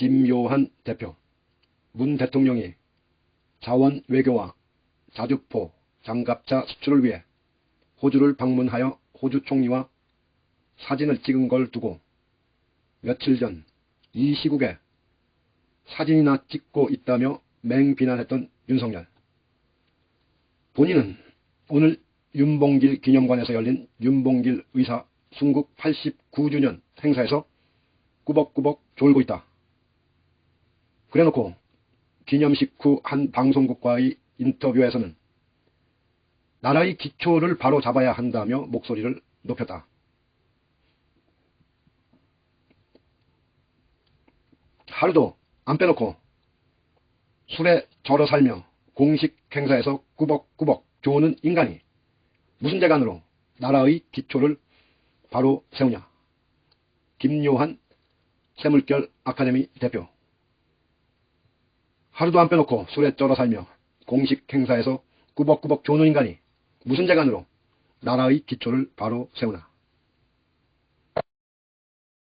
김요한 대표, 문 대통령이 자원 외교와 자주포, 장갑차 수출을 위해 호주를 방문하여 호주 총리와 사진을 찍은 걸 두고 며칠 전 이 시국에 사진이나 찍고 있다며 맹비난했던 윤석열. 본인은 오늘 윤봉길 기념관에서 열린 윤봉길 의사 순국 89주년 행사에서 꾸벅꾸벅 졸고 있다. 그래놓고 기념식 후 한 방송국과의 인터뷰에서는 나라의 기초를 바로 잡아야 한다며 목소리를 높였다. 하루도 안 빼놓고 술에 절어 살며 공식 행사에서 꾸벅꾸벅 조는 인간이 무슨 재간으로 나라의 기초를 바로 세우냐. 김요한 새물결 아카데미 대표. 하루도 안 빼놓고 술에 쩔어 살며 공식 행사에서 꾸벅꾸벅 조는 인간이 무슨 재간으로 나라의 기초를 바로 세우나.